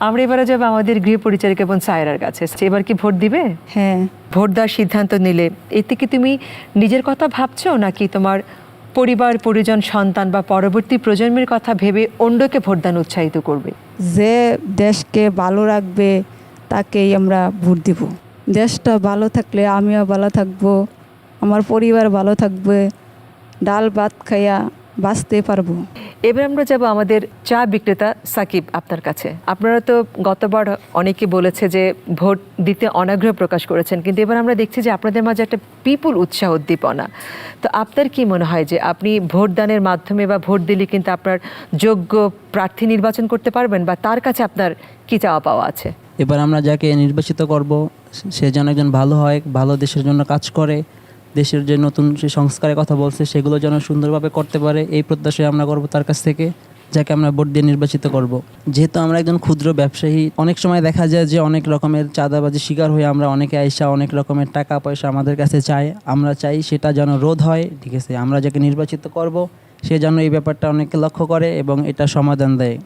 আমরা এবারে যাব আমাদের গৃহ পরিচারিকা বোন সায়রার কাছে। এবার কি ভোট দিবে? হ্যাঁ। ভোট দেওয়ার সিদ্ধান্ত নিলে। এতে কি তুমি নিজের কথা ভাবছ নাকি তোমার পরিবার পরিজন সন্তান বা পরবর্তী প্রজন্মের কথা ভেবে অন্যকে ভোট ভোটদান উৎসাহিত করবে? যে দেশকে ভালো রাখবে তাকেই আমরা ভোট দিব। দেশটা ভালো থাকলে আমিও ভালো থাকব আমার পরিবার ভালো থাকবে ডাল ভাত খাইয়া বাঁচতে পারব। এবার আমরা যাব আমাদের চা বিক্রেতা সাকিব আপনার কাছে। আপনারা তো গতবার অনেকে বলেছে যে ভোট দিতে অনাগ্রহ প্রকাশ করেছেন, কিন্তু এবার আমরা দেখছি যে আপনাদের মাঝে একটা বিপুল উৎসাহ উদ্দীপনা। তো আপনার কি মনে হয় যে আপনি ভোটদানের মাধ্যমে বা ভোট দিলে কিন্তু আপনার যোগ্য প্রার্থী নির্বাচন করতে পারবেন বা তার কাছে আপনার কি চাওয়া পাওয়া আছে? এবার আমরা যাকে নির্বাচিত করব, সে যেন একজন ভালো হয়, ভালো দেশের জন্য কাজ করে দেশের যে নতুন সে সংস্কারের কথা বলছে, সেগুলো যেন সুন্দরভাবে করতে পারে, এই প্রত্যাশায় আমরা করব তার কাছ থেকে, যাকে আমরা ভোট দিয়ে নির্বাচিত করব। যেহেতু আমরা একজন ক্ষুদ্র ব্যবসায়ী, অনেক সময় দেখা যায় যে অনেক রকমের চাঁদাবাজি শিকার হয়ে আমরা অনেকে আইসা অনেক রকমের টাকা পয়সা আমাদের কাছে চাই আমরা চাই সেটা যেন রোধ হয়, ঠিক আছে? আমরা যাকে নির্বাচিত করব, সে যেন এই ব্যাপারটা অনেকে লক্ষ্য করে এবং এটা সমাধান দেয়।